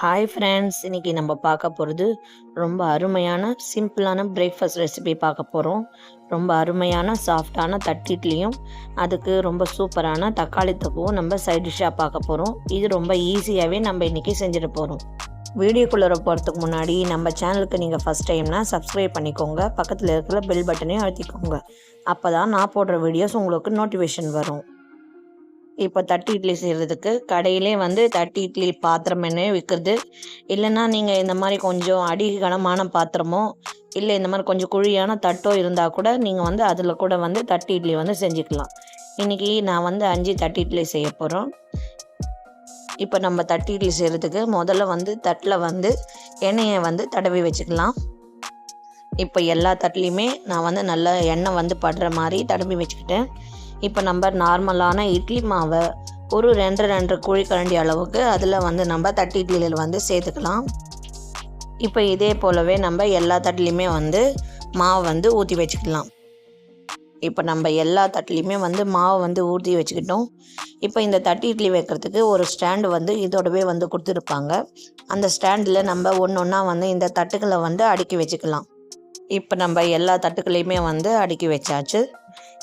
Hi friends இன்றைக்கி நம்ம பார்க்க போகிறது ரொம்ப அருமையான சிம்பிளான பிரேக்ஃபாஸ்ட் ரெசிபி பார்க்க போகிறோம் ரொம்ப அருமையான சாஃப்டான தட்டு இட்லியும் அதுக்கு ரொம்ப சூப்பரான தக்காளி தொக்குவும் நம்ம சைட் டிஷ்ஷாக பார்க்க போகிறோம் இது ரொம்ப ஈஸியாகவே நம்ம இன்றைக்கி செஞ்சுட்டு போகிறோம் வீடியோக்குள்ளே போகிறதுக்கு முன்னாடி நம்ம சேனலுக்கு நீங்கள் ஃபஸ்ட் டைம்னா சப்ஸ்கிரைப் பண்ணிக்கோங்க. பக்கத்தில் இருக்கிற பெல் பட்டனையும் அழுத்திக்கோங்க. அப்போ தான் நான் போடுற வீடியோஸ் உங்களுக்கு நோட்டிஃபிகேஷன் வரும். இப்போ தட்டு இட்லி செய்கிறதுக்கு கடையிலே வந்து தட்டு இட்லி பாத்திரமென்னே விற்கிறது இல்லைன்னா நீங்கள் இந்த மாதிரி கொஞ்சம் அடி கனமான பாத்திரமோ இல்லை இந்த மாதிரி கொஞ்சம் குழியான தட்டோ இருந்தால் கூட நீங்கள் வந்து அதில் கூட வந்து தட்டு இட்லி வந்து செஞ்சுக்கலாம். இன்றைக்கி நான் வந்து அஞ்சு தட்டு இட்லி செய்ய போகிறோம் இப்போ நம்ம தட்டு இட்லி செய்கிறதுக்கு முதல்ல வந்து தட்டில் வந்து எண்ணெயை வந்து தடவி வச்சுக்கலாம். இப்போ எல்லா தட்டுலேயுமே நான் வந்து நல்லா எண்ணெய் வந்து படுற மாதிரி தடவி வச்சுக்கிட்டேன். இப்போ நம்ம நார்மலான இட்லி மாவை ஒரு ரெண்டு ரெண்டு குழிக்கரண்டி அளவுக்கு அதில் வந்து நம்ம தட்டு இட்லியில் வந்து சேர்த்துக்கலாம். இப்போ இதே போலவே நம்ம எல்லா தட்டுலேயுமே வந்து மாவு வந்து ஊற்றி வச்சுக்கலாம். இப்போ நம்ம எல்லா தட்டுலேயுமே வந்து மாவை வந்து ஊற்றி வச்சுக்கிட்டோம். இப்போ இந்த தட்டு இட்லி வைக்கிறதுக்கு ஒரு ஸ்டாண்டு வந்து இதோடவே வந்து கொடுத்துருப்பாங்க. அந்த ஸ்டாண்டில் நம்ம ஒன்று ஒன்றா வந்து இந்த தட்டுக்களை வந்து அடுக்கி வச்சுக்கலாம். இப்போ நம்ம எல்லா தட்டுக்களையுமே வந்து அடுக்கி வச்சாச்சு.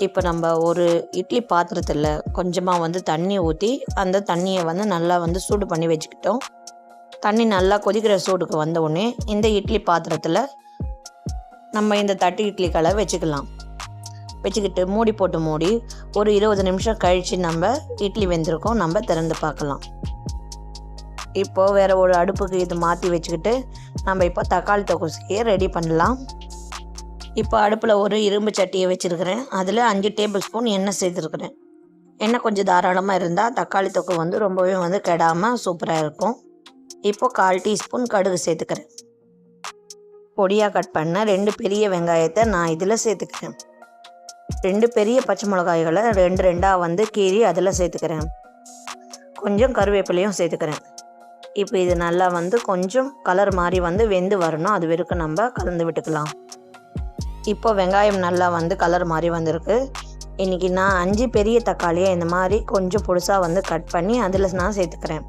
இப்போ நம்ம ஒரு இட்லி பாத்திரத்தில் கொஞ்சமாக வந்து தண்ணி ஊற்றி அந்த தண்ணியை வந்து நல்லா வந்து சூடு பண்ணி வச்சுக்கிட்டோம். தண்ணி நல்லா கொதிக்கிற சூடுக்கு வந்த உடனே இந்த இட்லி பாத்திரத்தில் நம்ம இந்த தட்டு இட்லிகளை வச்சுக்கலாம். வச்சுக்கிட்டு மூடி போட்டு மூடி ஒரு இருபது நிமிஷம் கழித்து நம்ம இட்லி வெந்திருக்கோம். நம்ம திறந்து பார்க்கலாம். இப்போது வேறு ஒரு அடுப்புக்கு இது மாற்றி வச்சுக்கிட்டு நம்ம இப்போ தக்காளி தொகுசியை ரெடி பண்ணலாம். இப்போ அடுப்பில் ஒரு இரும்பு சட்டியை வச்சுருக்கிறேன். அதில் அஞ்சு டேபிள் ஸ்பூன் எண்ணெய் சேர்த்துருக்குறேன். எண்ணெய் கொஞ்சம் தாராளமாக இருந்தால் தக்காளி தொக்கு வந்து ரொம்பவே வந்து கெடாமல் சூப்பராக இருக்கும். இப்போ கால் டீஸ்பூன் கடுகு சேர்த்துக்கிறேன். பொடியாக கட் பண்ண ரெண்டு பெரிய வெங்காயத்தை நான் இதில் சேர்த்துக்கிறேன். ரெண்டு பெரிய பச்சை மிளகாய்களை ரெண்டு ரெண்டாக வந்து கீறி அதில் சேர்த்துக்கிறேன். கொஞ்சம் கருவேப்பிலையும் சேர்த்துக்கிறேன். இப்போ இது நல்லா வந்து கொஞ்சம் கலர் மாதிரி வந்து வெந்து வரணும். அது வரைக்கும் நம்ம கலந்து விட்டுக்கலாம். இப்போ வெங்காயம் நல்லா வந்து கலர் மாதிரி வந்திருக்கு. இன்றைக்கி நான் அஞ்சு பெரிய தக்காளியை இந்த மாதிரி கொஞ்சம் பொடுசாக வந்து கட் பண்ணி அதில் நான் சேர்த்துக்கிறேன்.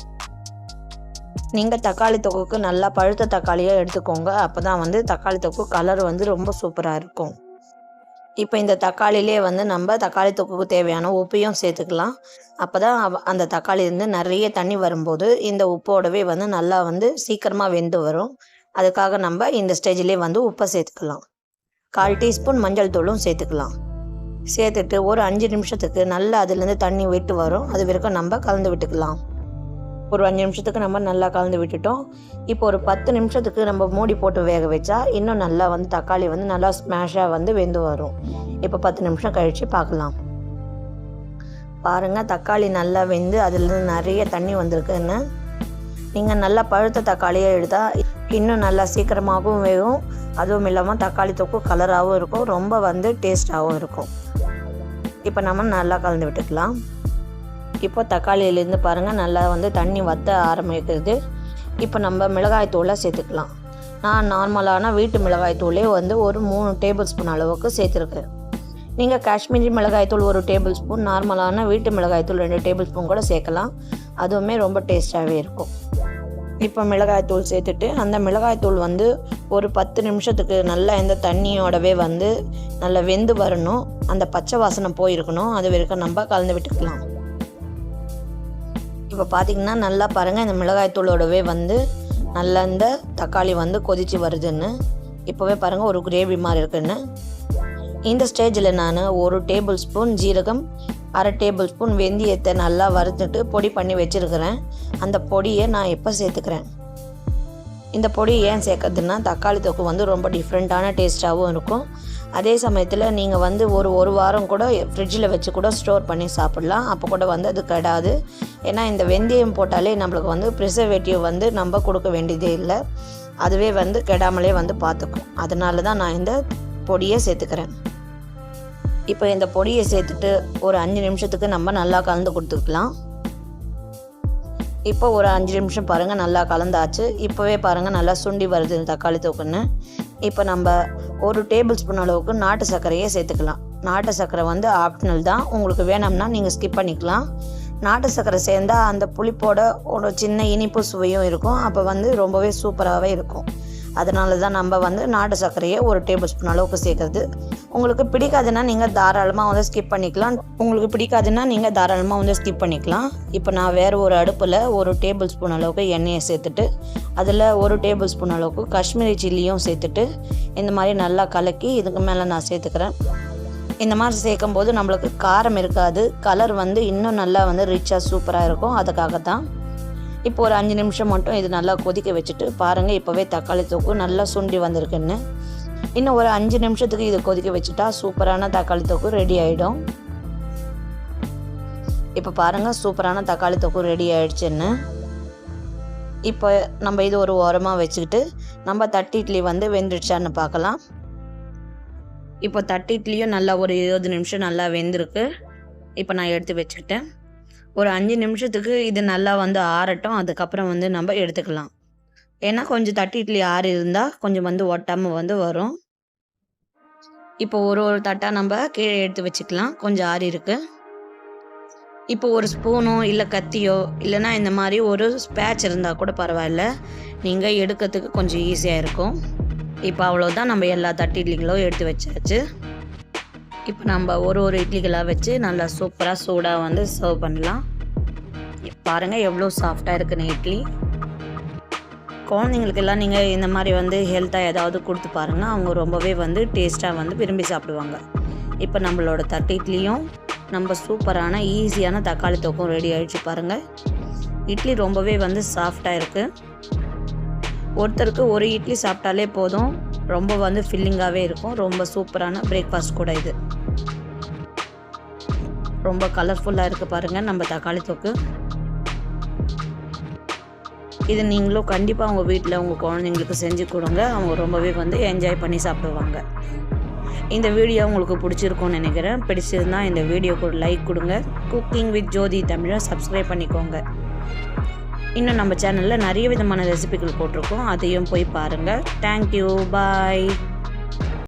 நீங்கள் தக்காளி தொக்குக்கு நல்லா பழுத்த தக்காளியாக எடுத்துக்கோங்க. அப்போ தான் வந்து தக்காளி தொக்கு கலர் வந்து ரொம்ப சூப்பராக இருக்கும். இப்போ இந்த தக்காளிலே வந்து நம்ம தக்காளி தொக்குக்கு தேவையான உப்பையும் சேர்த்துக்கலாம். அப்போ தான் அந்த தக்காளி வந்து நிறைய தண்ணி வரும்போது இந்த உப்போடவே வந்து நல்லா வந்து சீக்கிரமாக வெந்து வரும். அதுக்காக நம்ம இந்த ஸ்டேஜ்லேயே வந்து உப்பை சேர்த்துக்கலாம். கால் டீஸ்பூன் மஞ்சள் தூளும் சேர்த்துக்கலாம். சேர்த்துட்டு ஒரு அஞ்சு நிமிஷத்துக்கு நல்லா அதுலேருந்து தண்ணி விட்டு வரும். அது வரைக்கும் நம்ம கலந்து விட்டுக்கலாம். ஒரு அஞ்சு நிமிஷத்துக்கு நம்ம நல்லா கலந்து விட்டுட்டோம். இப்போ ஒரு பத்து நிமிஷத்துக்கு நம்ம மூடி போட்டு வேக வச்சா இன்னும் நல்லா வந்து தக்காளி வந்து நல்லா ஸ்மாஷாக வந்து வெந்து வரும். இப்போ பத்து நிமிஷம் கழித்து பார்க்கலாம். பாருங்கள் தக்காளி நல்லா வெந்து அதுலேருந்து நிறைய தண்ணி வந்திருக்குன்னு நீங்கள் நல்லா பழுத்த தக்காளியை எடுத்தால் இன்னும் நல்லா சீக்கிரமாகவும் வேகும். அதுவும் இல்லாமல் தக்காளி தொக்கு கலராகவும் இருக்கும் ரொம்ப வந்து டேஸ்ட்டாகவும் இருக்கும். இப்போ நம்ம நல்லா கலந்து விட்டுக்கலாம். இப்போ தக்காளியிலேருந்து பாருங்கள் நல்லா வந்து தண்ணி வத்த ஆரம்பிக்கிறது இப்போ நம்ம மிளகாய் தூளை சேர்த்துக்கலாம். நான் நார்மலான வீட்டு மிளகாய் தூளே வந்து ஒரு மூணு டேபிள் ஸ்பூன் அளவுக்கு சேர்த்துருக்கேன் நீங்கள் காஷ்மீரி மிளகாய் தூள் ஒரு டேபிள் ஸ்பூன் நார்மலான வீட்டு மிளகாய் தூள் ரெண்டு டேபிள் ஸ்பூன் கூட சேர்க்கலாம். அதுவுமே ரொம்ப டேஸ்ட்டாகவே இருக்கும். இப்போ மிளகாய் தூள் சேர்த்துட்டு அந்த மிளகாய் தூள் வந்து ஒரு பத்து நிமிஷத்துக்கு நல்லா இந்த தண்ணியோடவே வந்து நல்லா வெந்து வரணும். அந்த பச்சை வாசனை போயிருக்கணும். அது வரைக்கும் நம்ம கலந்து விட்டுக்கலாம். இப்போ பார்த்திங்கன்னா நல்லா பாருங்கள் இந்த மிளகாய்த்தூளோடவே வந்து நல்லா இந்த தக்காளி வந்து கொதித்து வருதுன்னு. இப்போவே பாருங்கள் ஒரு கிரேவி மாதிரி இருக்குன்னு. இந்த ஸ்டேஜில் நான் ஒரு டேபிள் ஸ்பூன் ஜீரகம் அரை டேபிள் ஸ்பூன் வெந்தயத்தை நல்லா வறுத்துட்டு பொடி பண்ணி வச்சுருக்கிறேன். அந்த பொடியை நான் எப்போ சேர்த்துக்கிறேன்? இந்த பொடி ஏன் சேர்க்கறதுன்னா தக்காளி தொக்கு வந்து ரொம்ப டிஃப்ரெண்ட்டான டேஸ்ட்டாகவும் இருக்கும். அதே சமயத்தில் நீங்கள் வந்து ஒரு ஒரு வாரம் கூட ஃப்ரிட்ஜில் வச்சு கூட ஸ்டோர் பண்ணி சாப்பிட்லாம். அப்போ கூட வந்து அது கெடாது. ஏன்னா இந்த வெந்தயம் போட்டாலே நம்மளுக்கு வந்து ப்ரிசர்வேட்டிவ் வந்து நம்ம கொடுக்க வேண்டியதே இல்லை. அதுவே வந்து கெடாமலே வந்து பார்த்துக்கும் அதனால தான் நான் இந்த பொடியை சேர்த்துக்கிறேன். இப்போ இந்த பொடியை சேர்த்துட்டு ஒரு அஞ்சு நிமிஷத்துக்கு நம்ம நல்லா கலந்து கொடுத்துக்கலாம். இப்போ ஒரு அஞ்சு நிமிஷம் பாருங்கள் நல்லா கலந்தாச்சு. இப்போவே பாருங்கள் நல்லா சுண்டி வருது தக்காளி தொக்குன்னு. இப்போ நம்ம ஒரு டேபிள் ஸ்பூன் அளவுக்கு நாட்டு சர்க்கரையே சேர்த்துக்கலாம். நாட்டு சர்க்கரை வந்து ஆப்ஷனல் தான். உங்களுக்கு வேணும்னா நீங்கள் ஸ்கிப் பண்ணிக்கலாம். நாட்டு சர்க்கரை சேர்ந்தா அந்த புளிப்போட ஒரு சின்ன இனிப்பு சுவையும் இருக்கும். அப்போ வந்து ரொம்பவே சூப்பராகவே இருக்கும். அதனால தான் நம்ம வந்து நாட்டு சர்க்கரையை ஒரு டேபிள் ஸ்பூன் அளவுக்கு சேர்க்குறது. உங்களுக்கு பிடிக்காதுன்னா நீங்கள் தாராளமாக வந்து ஸ்கிப் பண்ணிக்கலாம். உங்களுக்கு பிடிக்காதுன்னா நீங்கள் தாராளமாக வந்து ஸ்கிப் பண்ணிக்கலாம். இப்போ நான் வேறு ஒரு அடுப்பில் ஒரு டேபிள் ஸ்பூன் அளவுக்கு எண்ணெயை சேர்த்துட்டு அதில் ஒரு டேபிள் ஸ்பூன் அளவுக்கு காஷ்மீரி சில்லியும் சேர்த்துட்டு இந்த மாதிரி நல்லா கலக்கி இதுக்கு மேலே நான் சேர்த்துக்கிறேன். இந்த மாதிரி சேர்க்கும் போது நம்மளுக்கு காரம் இருக்காது. கலர் வந்து இன்னும் நல்லா வந்து ரிச்சாக சூப்பராக இருக்கும். அதுக்காக தான் இப்போ ஒரு அஞ்சு நிமிஷம் மட்டும் இது நல்லா கொதிக்க வச்சுட்டு பாருங்கள் இப்போவே தக்காளி தொக்கு நல்லா சுண்டி வந்திருக்குன்னு. இன்னும் ஒரு அஞ்சு நிமிஷத்துக்கு இது கொதிக்க வச்சுட்டா சூப்பரான தக்காளி தொக்கு ரெடி ஆகிடும் இப்போ பாருங்கள் சூப்பரான தக்காளி தொக்கு ரெடி ஆகிடுச்சுன்னு இப்போ நம்ம இது ஒரு ஓரமாக வச்சுக்கிட்டு நம்ம தட்டு இட்லி வந்து வெந்துடுச்சான்னு பார்க்கலாம். இப்போ தட்டு இட்லியும் நல்லா ஒரு இருபது நிமிஷம் நல்லா வெந்திருக்கு. இப்போ நான் எடுத்து வச்சுக்கிட்டேன். ஒரு அஞ்சு நிமிஷத்துக்கு இது நல்லா வந்து ஆறட்டும் அதுக்கப்புறம் வந்து நம்ம எடுத்துக்கலாம். ஏன்னா கொஞ்சம் தட்டு இட்லி ஆறி இருந்தால் கொஞ்சம் வந்து ஒட்டாமல் வந்து வரும். இப்போ ஒரு ஒரு தட்டாக நம்ம கீழே எடுத்து வச்சுக்கலாம். கொஞ்சம் ஆறி இருக்கு. இப்போ ஒரு ஸ்பூனோ இல்லை கத்தியோ இல்லைன்னா இந்த மாதிரி ஒரு ஸ்பேட்ச் இருந்தால் கூட பரவாயில்ல. நீங்கள் எடுக்கிறதுக்கு கொஞ்சம் ஈஸியாக இருக்கும். இப்போ அவ்வளோதான் நம்ம எல்லா தட்டு இட்லிங்களும் எடுத்து வச்சாச்சு. இப்போ நம்ம ஒரு ஒரு இட்லிகளாக வச்சு நல்லா சூப்பராக சூடாக வந்து சர்வ் பண்ணலாம். பாருங்கள் எவ்வளோ சாஃப்டாக இருக்குன்னு இட்லி. குழந்தைங்களுக்கெல்லாம் நீங்கள் இந்த மாதிரி வந்து ஹெல்த்தாக ஏதாவது கொடுத்து பாருங்கள் அவங்க ரொம்பவே வந்து டேஸ்ட்டாக வந்து விரும்பி சாப்பிடுவாங்க. இப்போ நம்மளோட தட்டு இட்லியும் நம்ம சூப்பரான ஈஸியான தக்காளி தொக்கும் ரெடி ஆகிடுச்சு பாருங்கள் இட்லி ரொம்பவே வந்து சாஃப்டாக இருக்குது ஒருத்தருக்கு ஒரு இட்லி சாப்பிட்டாலே போதும். ரொம்ப வந்து ஃபில்லிங்காகவே இருக்கும். ரொம்ப சூப்பரான பிரேக்ஃபாஸ்ட் கூட இது. ரொம்ப கலர்ஃபுல்லாக இருக்குது பாருங்கள் நம்ம தக்காளி தொக்கு. இது நீங்களும் கண்டிப்பாக உங்கள் வீட்டில் உங்கள் குழந்தைங்களுக்கு செஞ்சு கொடுங்க. அவங்க ரொம்பவே வந்து என்ஜாய் பண்ணி சாப்பிடுவாங்க. இந்த வீடியோ உங்களுக்கு பிடிச்சிருக்கும்னு நினைக்கிறேன். பிடிச்சிருந்தா இந்த வீடியோக்கு ஒரு லைக் கொடுங்க. குக்கிங் வித் ஜோதி தமிழை சப்ஸ்கிரைப் பண்ணிக்கோங்க. இன்னும் நம்ம சேனலில் நிறைய விதமான ரெசிபிகள் போட்டிருக்கோம். அதையும் போய் பாருங்கள் தேங்க்யூ பாய்